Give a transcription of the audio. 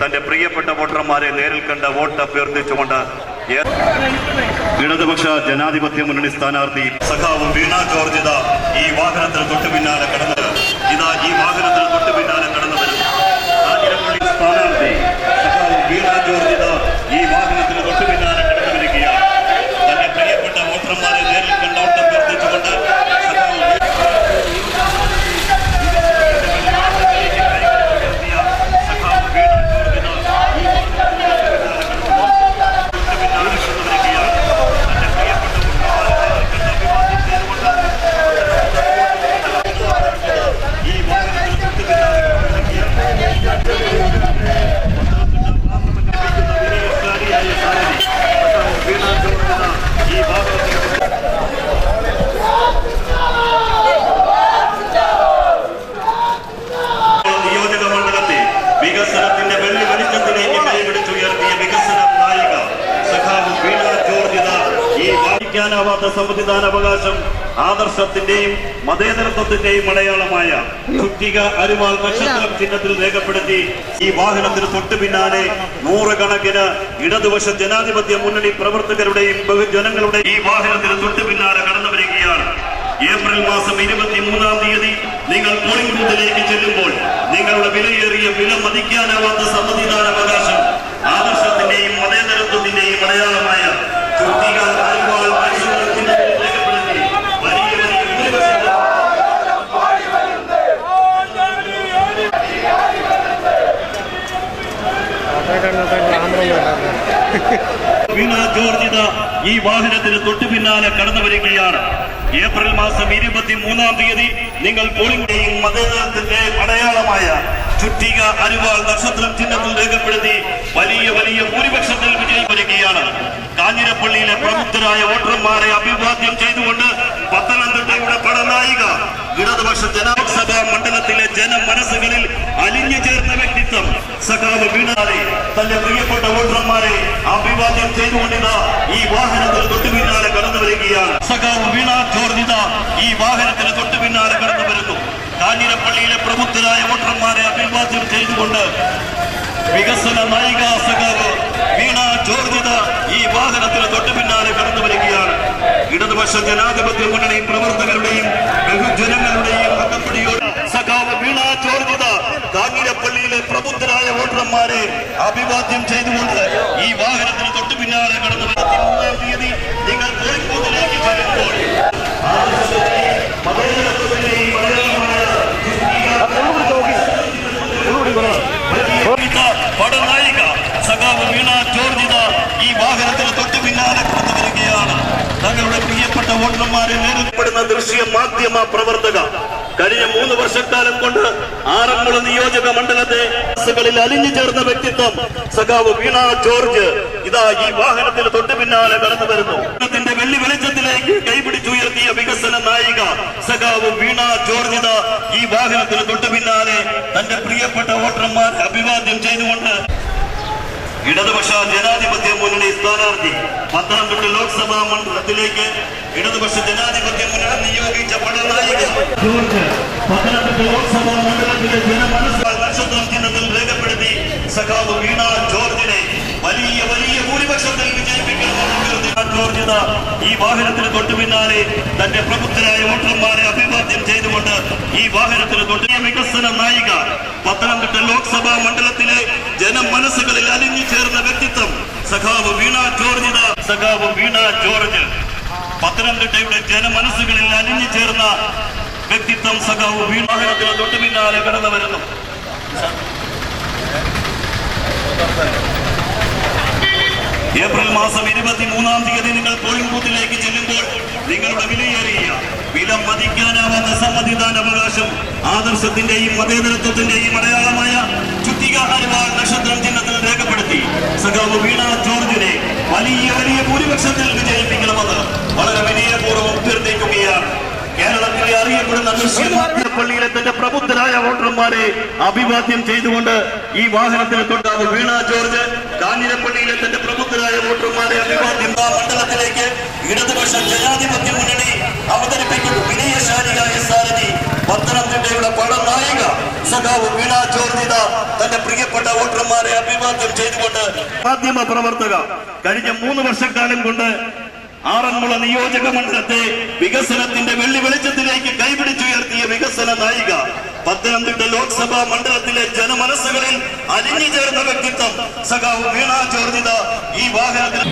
തന്റെ പ്രിയപ്പെട്ട വോട്ടർമാരെ നേരിൽ കണ്ട വോട്ട് അഭ്യർത്ഥിച്ചുകൊണ്ട് ഇടതുപക്ഷ ജനാധിപത്യ മുന്നണി സ്ഥാനാർത്ഥി സഖാവ് വീണ ജോർജിത ഈ വാഹനത്തിന് തൊട്ടു പിന്നാലെ കടന്നത് ഇതാ ഈ വാഹനത്തിന് തൊട്ടു പിന്നാലെ കടന്നു വരും കാഞ്ഞിരപ്പള്ളി സ്ഥാനാർത്ഥി സഖാവ് വീണ ജോർജ് ഇതാ ഈ വാഹനത്തിന് തൊട്ടു പിന്നാലെ കടന്നു വരികയാണ് തന്റെ പ്രിയപ്പെട്ട വോട്ടർമാരെ നേരിൽ കണ്ട വോട്ട് അഭ്യർത്ഥിച്ചുകൊണ്ട് സഖാവ് സഖാവ് വീണ ജോർജ് ഇതാ ഈ നിയോജക മണ്ഡലത്തെ വികസനത്തിന്റെ വെള്ളി വെളിച്ചത്തിലേക്ക് കൈപിടിച്ചുയർത്തിയ വികസന നായിക സഖാവ് വീണ ജോർജ് ഇതാ ഈ വായിക്കാനാവാത്ത സമ്മതിദാന അവകാശം ആദർശത്തിന്റെയും മതേതരത്വത്തിന്റെയും അടയാളമായ കുറ്റിക അരുവാൾ നക്ഷത്രം ചിഹ്നത്തിൽ രേഖപ്പെടുത്തി ഈ വാഹനത്തിന് തൊട്ടു പിന്നാലെ നൂറുകണക്കിന് ഇടതുപക്ഷ ജനാധിപത്യ മുന്നണി പ്രവർത്തകരുടെയും ബഹുജനങ്ങളുടെയും ഈ വാഹനത്തിന് തൊട്ടു പിന്നാലെ കടന്നു വരികയാണ്. ഏപ്രിൽ മാസം ഇരുപത്തി മൂന്നാം തീയതി നിങ്ങൾ പോളിംഗ് ബൂത്തിലേക്ക് ചെല്ലുമ്പോൾ നിങ്ങളുടെ വിലയേറിയ വില മതിക്കാനാവാത്ത സമ്മതിദാന അവകാശം ആദർശത്തിന്റെയും മതേതരത്വത്തിന്റെയും അടയാളമായ ചുറ്റിക അരിവാൾ മത്സരത്തിന്റെ രേഖപ്പെടുത്തി വലിയ വലിയ ഭൂരിപക്ഷത്തിൽ വീണ ജോർജിത ഈ വാഹനത്തിന് തൊട്ടു പിന്നാലെ കടന്നു വരികയാണ്. ഏപ്രിൽ മാസം ഇരുപത്തി മൂന്നാം തീയതി നിങ്ങൾ പോളിംഗിന്റെയും മതേതരത്തിന്റെ അടയാളമായ ചുറ്റിക അരുവാൾ നക്ഷത്രം ചിഹ്നത്തിൽ രേഖപ്പെടുത്തി വലിയ വലിയ ഭൂരിപക്ഷത്തിൽ വിജയം വരികയാണ്. കാഞ്ഞിരപ്പള്ളിയിലെ പ്രമുഖരായ വോട്ടർമാരെ അഭിവാദ്യം ചെയ്തുകൊണ്ട് പടനായിക ഇടതുപക്ഷ ജനസഭാ മണ്ഡലത്തിലെ ജനമനസ്സുകളിൽ അലിഞ്ഞു ചേർന്ന വ്യക്തിത്വം സഖാവ് വീണാതെ തന്റെ പ്രിയപ്പെട്ട വോട്ടർമാരെ അഭിവാദ്യം ചെയ്തുകൊണ്ടിരുന്ന ഈ വാഹനത്തിൽ തൊട്ടു പിന്നാലെ കടന്നു വരികയാണ്. സഖാവ് വീണ ഈ വാഹനത്തിന് തൊട്ടു പിന്നാലെ കടന്നു വരുന്നു. കാഞ്ഞിരപ്പള്ളിയിലെ പ്രമുഖരായ വോട്ടർമാരെ അഭിവാദ്യം ചെയ്തുകൊണ്ട് വികസന നായിക സഖാവ് വീണ ഈ വാഹനത്തിന് തൊട്ടു പിന്നാലെ കടന്നു വരികയാണ്. ഇടതുപക്ഷ ജനാധിപത്യ മുന്നണി പ്രവർത്തകരുടെയും ബഹുജനങ്ങളുടെയും അകപ്പടിയോട് സഖാവ് വീണ ജോർജിത കാഞ്ഞിരപ്പള്ളിയിലെ പ്രബുദ്ധരായ വോട്ടർമാരെ അഭിവാദ്യം ചെയ്തുകൊണ്ട് ഈ വാഹനത്തിന് തൊട്ടു പിന്നാലെ കടന്നു തീയതി നിങ്ങൾ കോഴിക്കോട്ടിലേക്ക് വരുമ്പോൾ ആദർശത്തിന്റെയും മതേതരത്വത്തിന്റെയും മലയാളമായ വലിയ പടനായിക സഖാവ് വീണ ജോർജിത ഈ വാഹനത്തിന് തൊട്ടു പിന്നാലെ കടന്നു വരികയാണ് തങ്ങളുടെ വോട്ടർമാരെ നേരിടപ്പെടുന്ന ദൃശ്യ മാധ്യമ പ്രവർത്തക കഴിഞ്ഞ മൂന്ന് വർഷക്കാലം കൊണ്ട് ആറന്മുള നിയോജക മണ്ഡലത്തെ അലിഞ്ഞു ചേർന്ന വ്യക്തിത്വം സഖാവ് വീണ ജോർജ് ഇതാ ഈ വാഹനത്തിന് തൊട്ടു പിന്നാലെ കടന്നു വരുന്നു. വെള്ളി വെളിച്ചത്തിലേക്ക് കൈപിടിച്ചുയർത്തിയ വികസന നായിക സഖാവ് വീണ ജോർജ് ഇതാ ഈ വാഹനത്തിന് തൊട്ടു പിന്നാലെ തന്റെ പ്രിയപ്പെട്ട വോട്ടർമാർ അഭിവാദ്യം ചെയ്തുകൊണ്ട് ഇടതുപക്ഷ ജനാധിപത്യ മുന്നണി സ്ഥാനാർത്ഥി പത്തനംതിട്ട ലോക്സഭാ മണ്ഡലത്തിലേക്ക് ഇടതുപക്ഷ ജനാധിപത്യ മുന്നണി നിയോഗിച്ച പടനായിക ജോർജ് പത്തനംതിട്ട ലോക്സഭാ മണ്ഡലത്തിലെ ജനമനസ് നക്ഷത്രം ചിഹ്നത്തിൽ രേഖപ്പെടുത്തി സഖാവ് വീണ ജോർജിനെ വലിയ വലിയ ഭൂരിപക്ഷത്തിൽ വിജയിപ്പിക്കണമെന്ന് ജോർജിത ഈ വാഹനത്തിന് തൊട്ടു പിന്നാലെ തന്റെ പ്രബുദ്ധരായ വോട്ടർമാരെ അഭിവാദ്യം ചെയ്തുകൊണ്ട് ഈ വാഹനത്തിന് തുടങ്ങിയ വികസന നായിക പത്തനംതിട്ട ലോക്സഭാ മണ്ഡലത്തിലെ ജനമനസ്സുകളിൽ അലിഞ്ഞു ചേർന്ന വ്യക്തിത്വം സഖാവ് വീണ ജോർജ് സഖാവ് വീണ ജോർജ്. പത്തനംതിട്ടയുടെ ജനമനസ്സുകളിൽ അലിഞ്ഞു ചേർന്ന വ്യക്തിത്വം സഖാവ് വീണ. വാഹനത്തിന് തൊട്ടു പിന്നാലെ കടന്നു വരുന്നു. ഏപ്രിൽ മാസം ഇരുപത്തി മൂന്നാം തീയതി നിങ്ങൾ പോളിംഗ് ബൂത്തിലേക്ക് ചെല്ലുമ്പോൾ നിങ്ങളുടെ വിലയേറിയ വില മതിക്കാനാവാത്ത സമ്മതിദാന അവകാശം ആദർശത്തിന്റെയും മതേതരത്വത്തിന്റെയും അടയാളമായ ചുറ്റിക നക്ഷത്രം ചിഹ്നത്തിൽ രേഖപ്പെടുത്തി. സഖാവ് വീണ ജോർജിനെ വലിയ വലിയ ഭൂരിപക്ഷത്തിൽ വിജയിപ്പിക്കണമെന്ന് വളരെ വിനയപൂർവം അഭ്യർത്ഥിക്കുകയാണ്. കേരളത്തിലെ അറിയപ്പെടുന്ന പള്ളിയിലെ തന്റെ പ്രബുദ്ധരായ വോട്ടർമാരെ അഭിവാദ്യം ചെയ്തുകൊണ്ട് ഈ വാഹനത്തിൽ തൊട്ടാവ് വീണ ജോർജ് കാഞ്ഞിരപ്പള്ളിയിലെ തന്റെ പ്രബുദ്ധരായ വോട്ടർമാരെ അഭിവാദ്യം മണ്ഡലത്തിലേക്ക് ഇടതുപക്ഷ ജനാധിപത്യ മുന്നണി അവതരിപ്പിക്കുന്ന. വിനയശാലിയായ സാരഥി പത്തനംതിട്ടയുടെ പടനായിക സഖാവ് വീണ ജോർജിത തന്റെ പ്രിയപ്പെട്ട വോട്ടർമാരെ ചെയ്തുകൊണ്ട് മാധ്യമ പ്രവർത്തക കഴിഞ്ഞ മൂന്ന് വർഷക്കാലം കൊണ്ട് ആറന്മുള നിയോജക മണ്ഡലത്തെ വികസനത്തിന്റെ വെള്ളി വെളിച്ചത്തിലേക്ക് കൈപിടിച്ചുയർത്തിയ വികസന നായിക പത്തനംതിട്ട ലോക്സഭാ മണ്ഡലത്തിലെ ജനമനസ്സുകളിൽ അലിഞ്ഞു ചേർന്ന വ്യക്തിത്വം സഖാവ് വീണ ചോർജിത ഈ വാഹനത്തിൽ